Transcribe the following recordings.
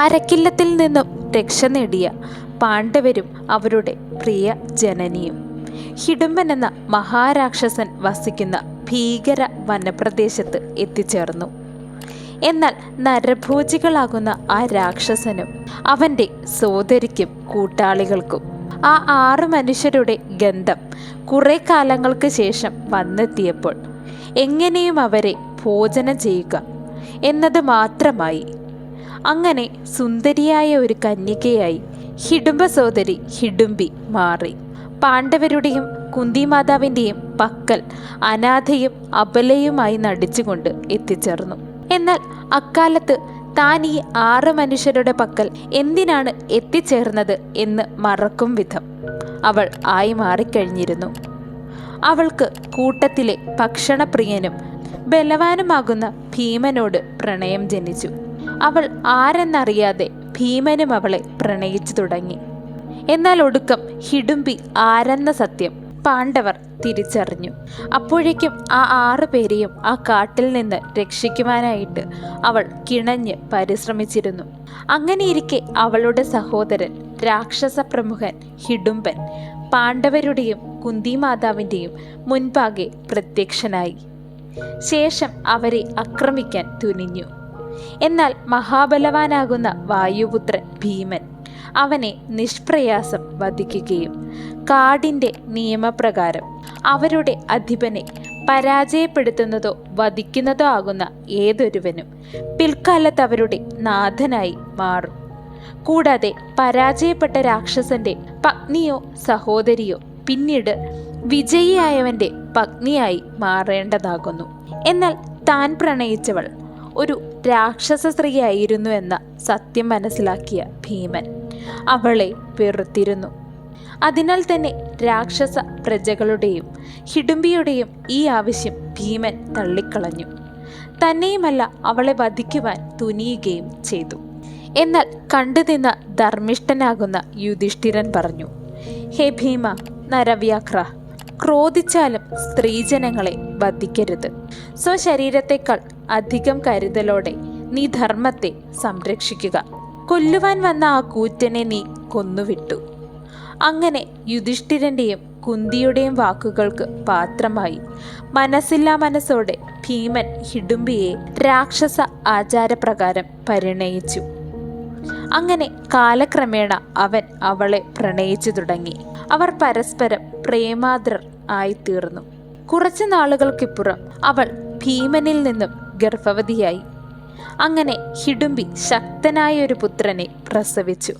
അരക്കില്ലത്തിൽ നിന്നും രക്ഷ നേടിയ പാണ്ഡവരും അവരുടെ പ്രിയ ജനനിയും. ഹിഡുംബൻ എന്ന മഹാരാക്ഷസൻ വസിക്കുന്ന ഭീകര വനപ്രദേശത്ത് എത്തിച്ചേർന്നു. എന്നാൽ നരഭോജികളാകുന്ന ആ രാക്ഷസനും അവന്റെ സോദരിക്കും കൂട്ടാളികൾക്കും ആ ആറ് മനുഷ്യരുടെ ഗന്ധം കുറെ കാലങ്ങൾക്ക് ശേഷം വന്നെത്തിയപ്പോൾ എങ്ങനെയും അവരെ ഭോജനം ചെയ്യുക എന്നത് മാത്രമായി അങ്ങനെ സുന്ദരിയായ ഒരു കന്യകയായി ഹിഡുംബ സോദരി ഹിഡുംബി മാറി. പാണ്ഡവരുടെയും കുന്തിമാതാവിന്റെയും പക്കൽ അനാഥയും അബലയുമായി നടിച്ചുകൊണ്ട് എത്തിച്ചേർന്നു. എന്നാൽ അക്കാലത്ത് താൻ ഈ ആറ് മനുഷ്യരുടെ പക്കൽ എന്തിനാണ് എത്തിച്ചേർന്നത് എന്ന് മറക്കും വിധം അവൾ ആയി മാറിക്കഴിഞ്ഞിരുന്നു. അവൾക്ക് കൂട്ടത്തിലെ ഭക്ഷണപ്രിയനും ബലവാനുമാകുന്ന ഭീമനോട് പ്രണയം ജനിച്ചു. അവൾ ആരെന്നറിയാതെ ഭീമനും അവളെ പ്രണയിച്ചു തുടങ്ങി. എന്നാൽ ഒടുക്കം ഹിഡുംബി ആരെന്ന സത്യം പാണ്ഡവർ തിരിച്ചറിഞ്ഞു. അപ്പോഴേക്കും ആ ആറു പേരെയും ആ കാട്ടിൽ നിന്ന് രക്ഷിക്കുവാനായിട്ട് അവൾ കിണഞ്ഞ് പരിശ്രമിച്ചിരുന്നു. അങ്ങനെയിരിക്കെ അവളുടെ സഹോദരൻ രാക്ഷസ പ്രമുഖൻ ഹിഡുംബൻ പാണ്ഡവരുടെയും കുന്തിമാതാവിന്റെയും മുൻപാകെ പ്രത്യക്ഷനായി. ശേഷം അവരെ ആക്രമിക്കാൻ തുനിഞ്ഞു. എന്നാൽ മഹാബലവാനാകുന്ന വായുപുത്രൻ ഭീമൻ അവനെ നിഷ്പ്രയാസം വധിക്കുകയും കാടിന്റെ നിയമപ്രകാരം അവരുടെ അധിപനെ പരാജയപ്പെടുത്തുന്നതോ വധിക്കുന്നതോ ആകുന്ന ഏതൊരുവനും പിൽക്കാലത്ത് അവരുടെ നാഥനായി മാറും. കൂടാതെ പരാജയപ്പെട്ട രാക്ഷസന്റെ പത്നിയോ സഹോദരിയോ പിന്നീട് വിജയിയായവന്റെ പത്നിയായി മാറേണ്ടതാകുന്നു. എന്നാൽ താൻ പ്രണയിച്ചവൾ ഒരു രാക്ഷസ സ്ത്രീയായിരുന്നു എന്ന സത്യം മനസ്സിലാക്കിയ ഭീമൻ. അവളെ വെറുത്തിരുന്നു. അതിനാൽ തന്നെ രാക്ഷസ പ്രജകളുടെയും ഹിഡുംബിയുടെയും ഈ ആവശ്യം ഭീമൻ തള്ളിക്കളഞ്ഞു. തന്നെയുമല്ല അവളെ വധിക്കുവാൻ തുനിയുകയും ചെയ്തു. എന്നാൽ കണ്ടുനിന്ന ധർമ്മിഷ്ഠനാകുന്ന യുധിഷ്ഠിരൻ പറഞ്ഞു ഹേ ഭീമ നരവ്യാഘ്ര ക്രോധിച്ചാലും സ്ത്രീജനങ്ങളെ വധിക്കരുത്. സ്വശരീരത്തെക്കാൾ അധികം കരുതലോടെ നീ ധർമ്മത്തെ സംരക്ഷിക്കുക. കൊല്ലുവാൻ വന്ന ആ കൂറ്റനെ നീ കൊന്നുവിട്ടു. അങ്ങനെ യുധിഷ്ഠിരന്റെയും കുന്തിയുടെയും വാക്കുകൾക്ക് പാത്രമായി. മനസ്സില്ലാ മനസ്സോടെ ഭീമൻ ഹിഡുംബിയെ രാക്ഷസ ആചാരപ്രകാരം പരിണയിച്ചു. അങ്ങനെ കാലക്രമേണ അവൻ അവളെ പ്രണയിച്ചു തുടങ്ങി. അവർ പരസ്പരം പ്രേമാദ്രർ ആയിത്തീർന്നു. കുറച്ചു നാളുകൾക്കിപ്പുറം അവൾ ഭീമനിൽ നിന്നും ഗർഭവതിയായി. അങ്ങനെ ഹിഡുംബി ശക്തനായ ഒരു പുത്രനെ പ്രസവിച്ചു.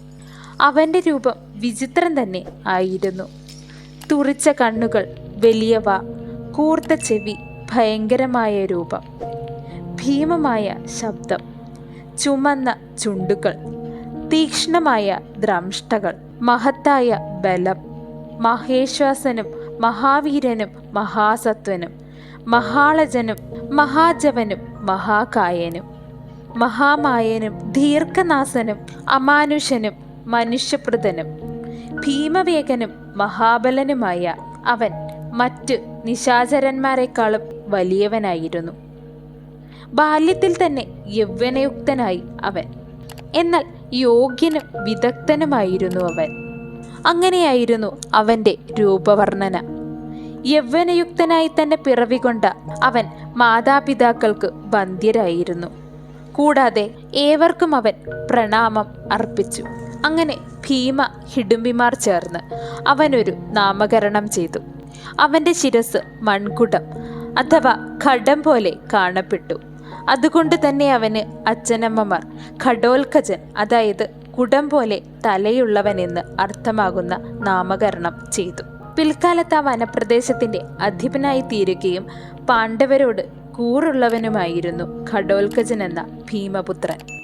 അവന്റെ രൂപം വിചിത്രം തന്നെ ആയിരുന്നു. തുറിച്ച കണ്ണുകൾ വലിയവ കൂർത്ത ചെവി ഭയങ്കരമായ രൂപം ഭീമമായ ശബ്ദം ചുമന്ന ചുണ്ടുകൾ തീക്ഷ്ണമായ ദ്രംഷ്ടകൾ മഹത്തായ ബലം മഹേശ്വാസനും മഹാവീരനും മഹാസത്വനും മഹാളജനും മഹാജവനും മഹാകായനും മഹാമായനും ദീർഘനാസനും അമാനുഷനും മനുഷ്യപ്രതനും ഭീമവേഗനും മഹാബലനുമായ അവൻ മറ്റ് നിശാചരന്മാരെക്കാളും വലിയവനായിരുന്നു. ബാല്യത്തിൽ തന്നെ യൗവനയുക്തനായി അവൻ. എന്നാൽ യോഗ്യനും വിദഗ്ധനുമായിരുന്നു അവൻ. അങ്ങനെയായിരുന്നു അവന്റെ രൂപവർണന. യൗവനയുക്തനായി തന്നെ പിറവികൊണ്ട അവൻ മാതാപിതാക്കൾക്ക് ബന്ധ്യരായിരുന്നു കൂടാതെ ഏവർക്കും അവൻ പ്രണാമം അർപ്പിച്ചു. അങ്ങനെ ഭീമ ഹിഡുംബിമാർ ചേർന്ന് അവനൊരു നാമകരണം ചെയ്തു. അവന്റെ ശിരസ് മൺകുടം അഥവാ ഘടം പോലെ കാണപ്പെട്ടു. അതുകൊണ്ട് തന്നെ അവന് അച്ഛനമ്മമാർ ഘടോൽഖജൻ അതായത് കുടം പോലെ തലയുള്ളവനെന്ന് അർത്ഥമാകുന്ന നാമകരണം ചെയ്തു. പിൽക്കാലത്ത് ആ വനപ്രദേശത്തിന്റെ അധിപനായി തീരുകയും പാണ്ഡവരോട് കൂറുള്ളവനുമായിരുന്നു ഘടോൽഖജൻ എന്ന ഭീമപുത്രൻ.